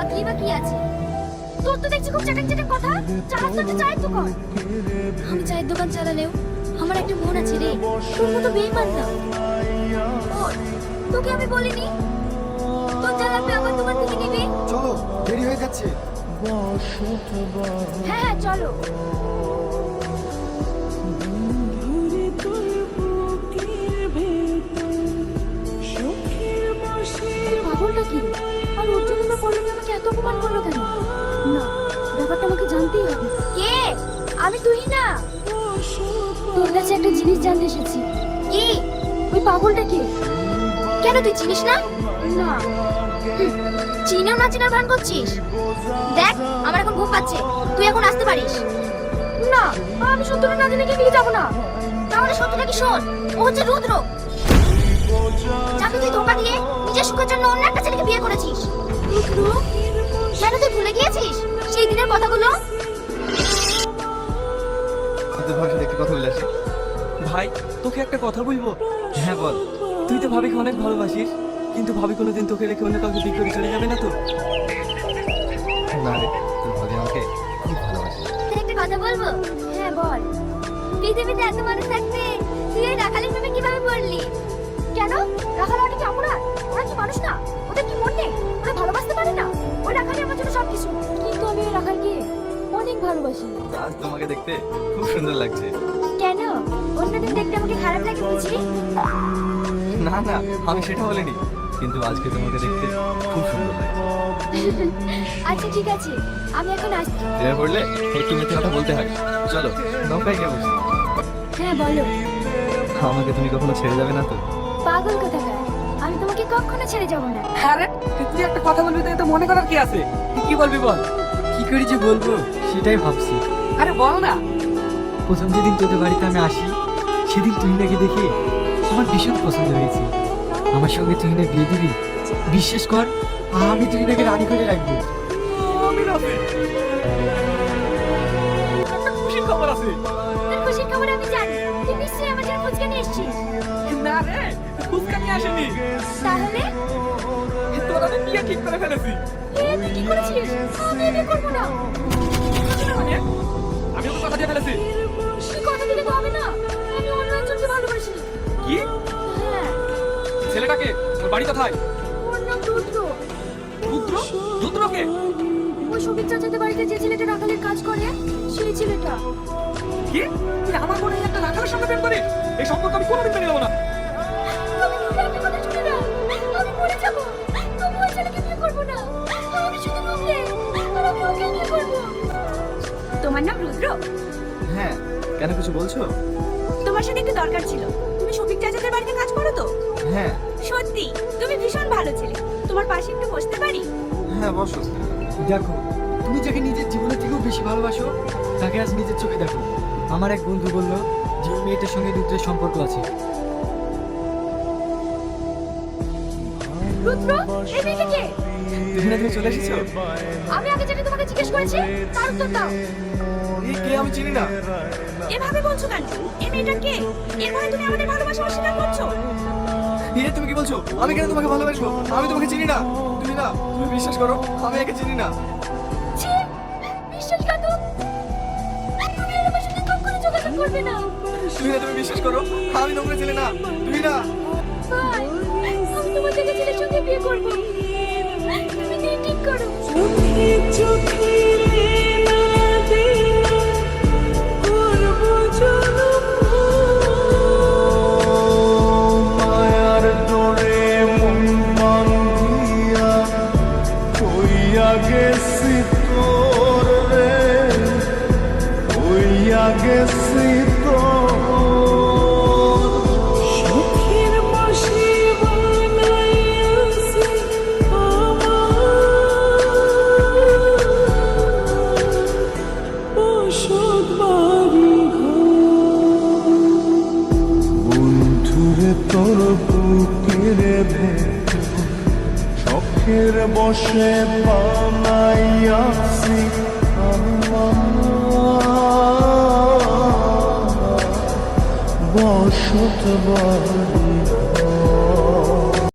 বাকি বা আছে? তোর তো দেখছি খুব চাটাক চাটাক কথা। চালাস তো চায়ের দোকান আমি চায়ের দোকান চালালেও আমার একটা মন আছে রে। তোর মতো বেইমান না। তোকে আমি বলিনি? তোর যা লাগবে আমার থেকে নিবি। চলো দেরি হয়ে যাচ্ছে। হ্যাঁ হ্যাঁ চলো। পাগলটা কি আমি তুই না। তোর কাছে একটা জিনিস জানতে এসেছি। কি? ওই পাগলটা কে? কেন তুই চিনিস না? না। চিনেও না চিনার ভান করছিস? দেখ আমার এখন ঘুম পাচ্ছে। তুই এখন আসতে পারিস? না আমি সত্যটা না জেনে গিয়ে যাব না। তাহলে সত্যটা কি শোন? ও হচ্ছে রুদ্র। যাকে তুই ধোকা দিয়ে নিজের সুখের জন্য অন্য একটা ছেলেকে বিয়ে করেছিস? রুদ্র? কেন তুই ভুলে গিয়েছিস সেই দিনের কথাগুলো? ভাবির সাথে একটা কথা বলে আসি। ভাই তোকে একটা কথা বলব? হ্যাঁ বল। তুই তো ভাবিকে অনেক ভালোবাসিস কিন্তু ভাবি কোনোদিন তোকে রেখে অন্য কাউকে বিয়ে করে চলে যাবে না তো? না রে তোর ভাবি আমাকে খুব ভালোবাসে। একটা কথা বলব? হ্যাঁ বল। পৃথিবীতে এত মানুষ থাকতে তুই ওই রাখালের প্রেমে কীভাবে পড়লি? কেন? রাখাল দেখতে খুব সুন্দর লাগছে। কেন? অন্যদিন দেখতে আমাকে খারাপ লাগে বুঝলি? না না আমি সেটা বলিনি কিন্তু আজকে তোমাকে দেখতে খুব সুন্দর লাগছে আচ্ছা ঠিক আছে আমি এখন আসছি একটু মিথ্যে কথা বলতে হয়। চলো নৌকায় গিয়ে বসি। হ্যাঁ বলো। আমাকে তুমি কখনো ছেড়ে যাবে না তো? পাগল কোথাকার? আমি তোমাকে কখনো ছেড়ে যাব না। আরে তুই একটা কথা বলবি তো মনে করার কি আছে? তুই কি বলবি বল? কি করে যে বলব সেটাই ভাবছি। আরে বল না। প্রথম যেদিন তোদের বাড়িতে আমি আসি সেদিন তুহিনাকে দেখে আমার ভীষণ পছন্দ হয়েছে। আমার সঙ্গে তুহিনা বিয়ে দিবি? বিশ্বাস কর আমি তুহিনাকে রানী করে রাখব। আমি রাতে একটা খুশির খবর আছে। তোর খবর আমি জানি। তুই নিশ্চয়ই আমার জন্য ফুচকা নিয়ে এসেছিস। না রে ফুচকা নিয়ে আসেনি। তাহলে? তোর আমি বিয়ে ঠিক করে ফেলেছি। এ তুই কি করেছিস? আমি বিয়ে করব না। মানে? আমি ওকে কথা দিয়ে ফেলেছি। কথা দিলে তো হবে না। আমি অন্য একজনকে ভালোবাসি। কি? হ্যাঁ। ছেলেটাকে? ওর বাড়ি কোথায়? ওর নাম রুদ্র। রুদ্র? রুদ্রকে ওই সবিক চাচাদের বাড়িতে যে ছেলেটা রাখালের কাজ করে সেই ছেলেটা। কি? তুই আমার মনে একটা রাখালের সঙ্গে প্রেম করে এই সম্পর্ক আমি কোনোদিন মেনে নেব না। কিছু বলছো? তোমার সাথে একটু দরকার ছিল। তুমি শফিক চাচাদের বাড়িতে কাজ করো তো? হ্যাঁ। সত্যি তুমি ভীষণ ভালো ছেলে। তোমার পাশে একটু বসতে পারি? হ্যাঁ বসো। দেখো তুমি যাকে নিজের জীবনের থেকেও বেশি ভালোবাসো তাকে আজ নিজের চোখে দেখো। আমার এক বন্ধু বলল যে ওই মেয়েটার সঙ্গে রুদ্রের সম্পর্ক আছে। রুদ্র এই মেয়েটা কে? তুহিনা তুমি চলে এসেছ? আমি আগে যেটা তোমাকে জিজ্ঞেস করেছি তার উত্তর দাও। এই কে? আমি চিনি না। এভাবে বলছো কেন? এই মেয়েটা কে? এর ভয়ে তুমি আমাদের ভালোবাসা অস্বীকার করছ? এ তুমি কি বলছো? আমি কেন তোমাকে ভালোবাসবো? আমি তোমাকে চিনি না। তুমি না তুমি বিশ্বাস করো আমি একে চিনি না। ছি বিশ্বাসঘাতক তুমি আমার সাথে কখনো যোগাযোগ করবে না। তুমি না তুমি বিশ্বাস করো আমি নোংরা চিনি না। তুমি না তোর বুকের ভেতর শখের বসে বানাইয়াছি বসত ঘর।